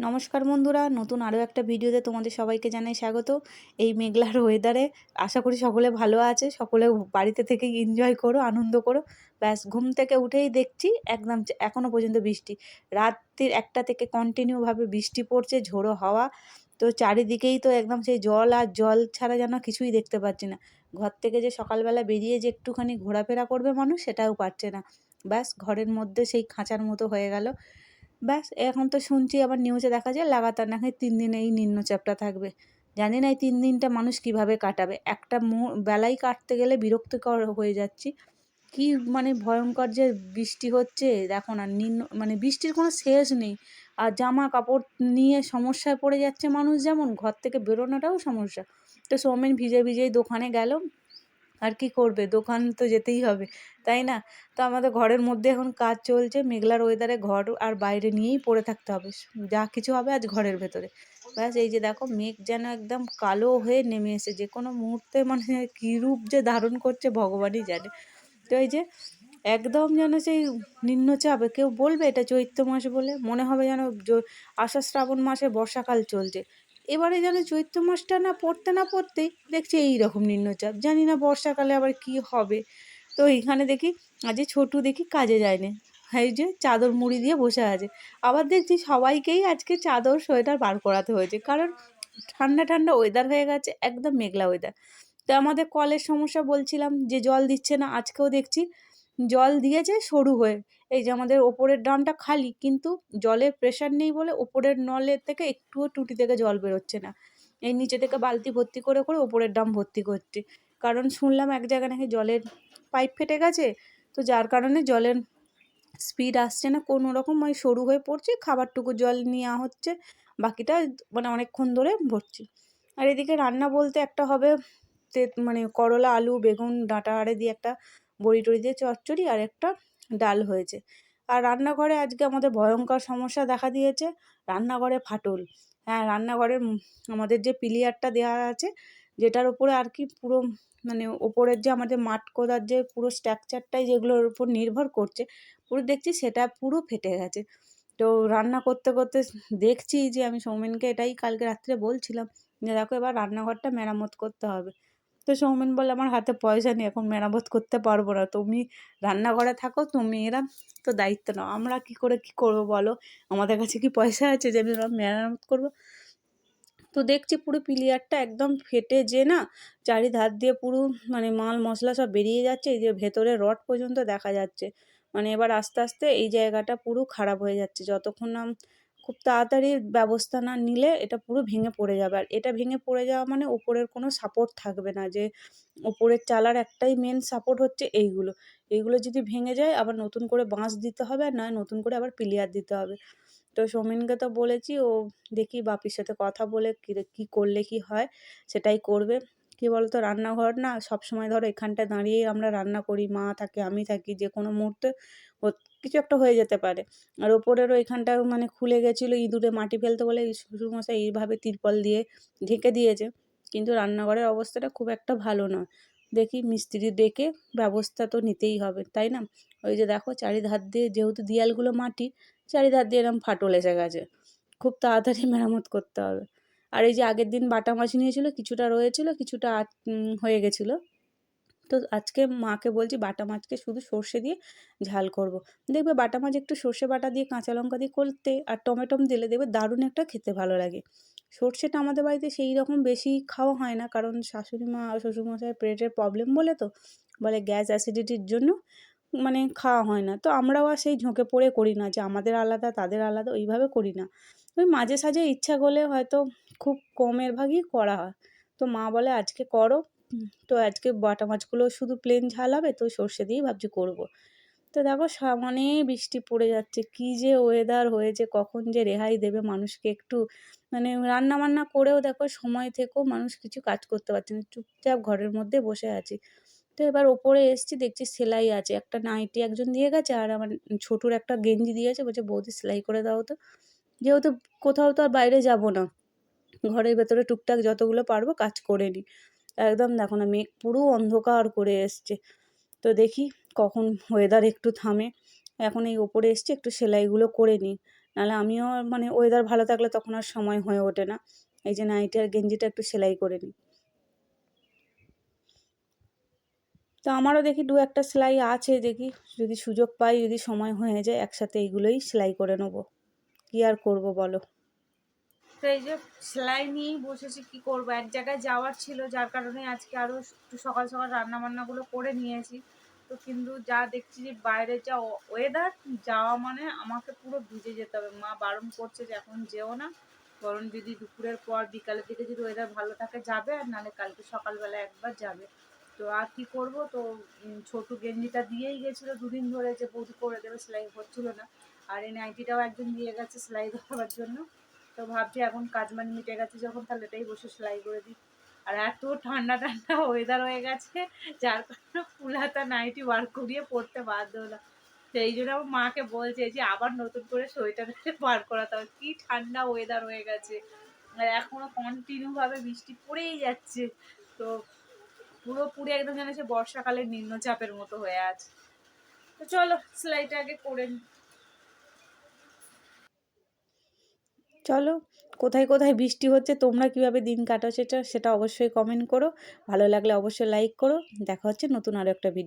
নমস্কার বন্ধুরা, নতুন আরও একটা ভিডিওতে তোমাদের সবাইকে জানাই স্বাগত। এই মেঘলার ওয়েদারে আশা করি সকলে ভালো আছে, সকলে বাড়িতে থেকেই এনজয় করো, আনন্দ করো। ব্যাস, ঘুম থেকে উঠেই দেখছি একদম চা- এখনও পর্যন্ত বৃষ্টি। রাত্রির একটা থেকে কন্টিনিউভাবে বৃষ্টি পড়ছে, ঝোড়ো হাওয়া। তো চারিদিকেই তো একদম সেই জল আর জল ছাড়া যেন কিছুই দেখতে পাচ্ছি না। ঘর থেকে যে সকালবেলা বেরিয়ে যে একটুখানি ঘোরাফেরা করবে মানুষ, সেটাও পারছে না। ব্যাস, ঘরের মধ্যে সেই খাঁচার মতো হয়ে গেল। ব্যাস, এখন তো শুনছি আবার নিউজে দেখা যায় লাগাতার নাকি তিন দিন এই নিম্নচাপটা থাকবে। জানি না এই তিন দিনটা মানুষ কীভাবে কাটাবে। একটা বেলাই কাটতে গেলে বিরক্তিকর হয়ে যাচ্ছি। কি মানে ভয়ঙ্কর যে বৃষ্টি হচ্ছে, দেখো না, নিম্ন মানে বৃষ্টির কোনো শেষ নেই। আর জামা কাপড় নিয়ে সমস্যায় পড়ে যাচ্ছে মানুষ যেমন, ঘর থেকে বেরোনোটাও সমস্যা। তো সৌমেন ভিজে ভিজেই দোকানে গেল। আর কি করবে? দোকান তো যেতেই হবে, তাই না? তো আমাদের ঘরের মধ্যে এখন কাজ চলছে, মেঘলার ওয়েদারে ঘর আর বাইরে নিয়েই পড়ে থাকতে হবে। যা কিছু হবে আজ ঘরের ভেতরে। ব্যাস, এই যে দেখো, মেঘ যেন একদম কালো হয়ে নেমে এসে যে কোনো মুহূর্তে মানে কী রূপ যে ধারণ করছে, ভগবানই জানে। তো এই যে একদম যেন সেই নিম্নচাপে, কেউ বলবে এটা চৈত্র মাস বলে? মনে হবে যেন আষাঢ় শ্রাবণ মাসে বর্ষাকাল চলছে। এবারে যেন চৈত্র মাসটা না পড়তে না পড়তেই দেখছি এই রকম নিম্নচাপ। জানি না বর্ষাকালে আবার কি হবে। তো এখানে দেখি, আজ ছোটু দেখি কাজে যায়নি। এই যে চাদর মুড়ি দিয়ে বসে আছে। আবার দেখছি সবাইকেই আজকে চাদর, সোয়েটার বার করাতে হয়েছে। কারণ ঠান্ডা ঠান্ডা ওয়েদার হয়ে গেছে, একদম মেঘলা ওয়েদার তো আমাদের কলের সমস্যা বলছিলাম যে জল দিচ্ছে না, আজকেও দেখছি জল দিয়েছে সরু হয়ে। এই যে আমাদের ওপরের ড্রামটা খালি, কিন্তু জলের প্রেশার নেই বলে ওপরের নলের থেকে একটুও টুটি থেকে জল বেরোচ্ছে না। এই নিচে থেকে বালতি ভর্তি করে করে ওপরের ড্রাম ভর্তি করছে। কারণ শুনলাম এক জায়গায় নাকি জলের পাইপ ফেটে গেছে, তো যার কারণে জলের স্পিড আসছে না। কোনো রকম ওই সরু হয়ে পড়ছে, খাবারটুকু জল নেওয়া হচ্ছে, বাকিটা মানে অনেকক্ষণ ধরে ভরছি। আর এদিকে রান্না বলতে একটা হবে তে মানে করলা, আলু, বেগুন, ডাঁটা, আরে দিয়ে একটা বড়ি টড়ি দিয়ে চচ্চড়ি আর একটা ডাল হয়েছে। আর রান্নাঘরে আজকে আমাদের ভয়ঙ্কর সমস্যা দেখা দিয়েছে, রান্নাঘরে ফাটল। হ্যাঁ রান্নাঘরের আমাদের যে পিলিয়ারটা দেওয়া আছে, যেটার উপরে আর কি পুরো মানে ওপরের যে আমাদের মাঠ কোদার যে পুরো স্ট্রাকচারটাই যেগুলোর উপর নির্ভর করছে, পুরো দেখছি সেটা পুরো ফেটে গেছে। তো রান্না করতে করতে দেখছি যে আমি সৌমেনকে এটাই কালকে রাত্রে বলছিলাম যে, দেখো এবার রান্নাঘরটা মেরামত করতে হবে। তো সৌমেন বলে, আমার হাতে পয়সা নেই, এখন মেরামত করতে পারব না। তুমি রান্নাঘরে থাকো, তুমি এরা, তো দায়িত্ব নাও। আমরা কি করে কি করব বলো? আমাদের কাছে কি পয়সা আছে যে আমি মেরামত করব? তো দেখছি পুরো পিলিয়ারটা একদম ফেটে যে না, চারিধার দিয়ে পুরো মানে মাল মশলা সব বেরিয়ে যাচ্ছে, এই যে ভেতরে রড পর্যন্ত দেখা যাচ্ছে। মানে এবার আস্তে আস্তে এই জায়গাটা পুরো খারাপ হয়ে যাচ্ছে। যতক্ষণ না খুব তাড়াতাড়ি ব্যবস্থা না নিলে এটা পুরো ভেঙে পড়ে যাবে। আর এটা ভেঙে পড়ে যাওয়া মানে ওপরের কোনো সাপোর্ট থাকবে না যে, ওপরের চালার একটাই মেন সাপোর্ট হচ্ছে এইগুলো। এইগুলো যদি ভেঙে যায়, আবার নতুন করে বাঁশ দিতে হবে আর নয় নতুন করে আবার পিলিয়ার দিতে হবে। তো সৌমেনকে তো বলেছি, ও দেখি বাপির সাথে কথা বলে কী করলে কি হয়, সেটাই করবে। কী বলতো, রান্নাঘর না সব সময় ধরো এখানটা দাঁড়িয়েই আমরা রান্না করি, মা থাকে, আমি থাকি, যে কোনো মুহূর্তে কিছু একটা হয়ে যেতে পারে। আর ওপরেরও এখানটা মানে খুলে গেছিল, ইঁদুরে মাটি ফেলতে বলে শ্বশুরমশাই এইভাবে তিরপল দিয়ে ঢেকে দিয়েছে। কিন্তু রান্নাঘরের অবস্থাটা খুব একটা ভালো নয়। দেখি মিস্ত্রি ডেকে ব্যবস্থা তো নিতেই হবে, তাই না? ওই যে দেখো চারিধার দিয়ে যেহেতু দেয়ালগুলো মাটি, চারিধার দিয়ে এরকম ফাটল এসে গেছে। খুব তাড়াতাড়ি মেরামত করতে হবে। আর এই যে আগের দিন বাটা মাছ নিয়েছিল, কিছুটা রয়েছিল, কিছুটা হয়ে গেছিল। তো আজকে মাকে বলছি বাটা মাছকে শুধু সর্ষে দিয়ে ঝাল করব। দেখবে বাটা মাছ একটু সর্ষে বাটা দিয়ে, কাঁচা লঙ্কা দিয়ে করতে আর টমেটম দিলে দেখবে দারুণ একটা খেতে ভালো লাগে। সর্ষেটা আমাদের বাড়িতে সেই রকম বেশি খাওয়া হয় না, কারণ শাশুড়ি মা আর শ্বশুরমশাইয়ের পেটের প্রবলেম বলে তো, বলে গ্যাস অ্যাসিডিটির জন্য মানে খাওয়া হয় না। তো আমরাও আর সেই ঝোঁকে পড়ে করি না যে আমাদের আলাদা, তাদের আলাদা, ওইভাবে করি না। ওই মাঝে সাঝে ইচ্ছা করলে হয়তো খুব কমের ভাগই করা হয়। তো মা বলে, আজকে করো। তো আজকে বাটা মাছগুলো শুধু প্লেন ঝাল হবে, তো সর্ষে দিয়েই ভাবছি করব। তো দেখো, সামনে বৃষ্টি পড়ে যাচ্ছে, কী যে ওয়েদার হয়েছে, কখন যে রেহাই দেবে মানুষকে একটু। মানে রান্না বান্না করেও দেখো, সময় থেকেও মানুষ কিছু কাজ করতে পারছে না, চুপচাপ ঘরের মধ্যে বসে আছি। তো এবার ওপরে এসছি, দেখছি সেলাই আছে, একটা নাইটি একজন দিয়ে গেছে, আর আমার ছোটোর একটা গেঞ্জি দিয়েছে বলছে, বৌদি, সেলাই করে দাও তো। যেহেতু কোথাও তো আর বাইরে যাব না। ঘরের ভেতরে টুকটাক যতগুলো পারব কাজ করে নিই। একদম দেখো না, মেঘ পুরো অন্ধকার করে এসছে। তো দেখি কখন ওয়েদার একটু থামে। এখন এই ওপরে এসছি, একটু সেলাইগুলো করে নিই। নাহলে আমিও মানে ওয়েদার ভালো থাকলে তখন আর সময় হয়ে ওঠে না। এই যে নাইটি আর গেঞ্জিটা একটু সেলাই করে নিই। তো আমারও দেখি দু একটা সেলাই আছে দেখি, যদি সুযোগ পাই, যদি সময় হয়ে যায়, একসাথে এইগুলোই সেলাই করে নেব। কী আর করব বলো? তো এই যে সেলাই নিয়েই বসেছি, কি করব? এক জায়গায় যাওয়ার ছিল, যার কারণে আজকে আরও একটু সকাল সকাল রান্না বান্নাগুলো করে নিয়েছি। তো কিন্তু যা দেখছি যে বাইরে যা ওয়েদার যাওয়া মানে আমাকে পুরো ভিজে যেতে হবে। মা বারণ করছে যে এখন যেও না। বরং যদি দুপুরের পর বিকালের দিকে যদি ওয়েদার ভালো থাকে যাবে, আর নাহলে কালকে সকালবেলা একবার যাবে। তো আর কি করব? তো ছোট গেঞ্জিটা দিয়েই গেছিল দুদিন ধরে যে বৌদি করে দেবে, সেলাই হচ্ছিল না। আর এই নাইটিটাও একজন দিয়ে গেছে সেলাই দেওয়ার জন্য। তো ভাবছি এখন কাজ মানে মিটে গেছে যখন, তাহলে এটাই বসে সেলাই করে দিই। আর এত ঠান্ডা ঠান্ডা ওয়েদার হয়ে গেছে, যার কারণে ফুল হাতা নাইটি বার করিয়ে পড়তে বাধ্য হলাম। সেই জন্য আমার মাকে বলছে যে আবার নতুন করে সোয়েটার বার করাতে হবে, কী ঠান্ডা ওয়েদার হয়ে গেছে। আর এখনও কন্টিনিউভাবে বৃষ্টি পড়েই যাচ্ছে। তো পুরোপুরি একদম যেন সে বর্ষাকালের নিম্নচাপের মতো হয়ে আছে। তো চলো সেলাইটা আগে করে নিই চলো, কোথায় কোথায় বৃষ্টি হচ্ছে, তোমরা কীভাবে দিন কাটাও সেটা সেটা অবশ্যই কমেন্ট করো। ভালো লাগলে অবশ্যই লাইক করো। দেখা হচ্ছে নতুন আরও একটা ভিডিও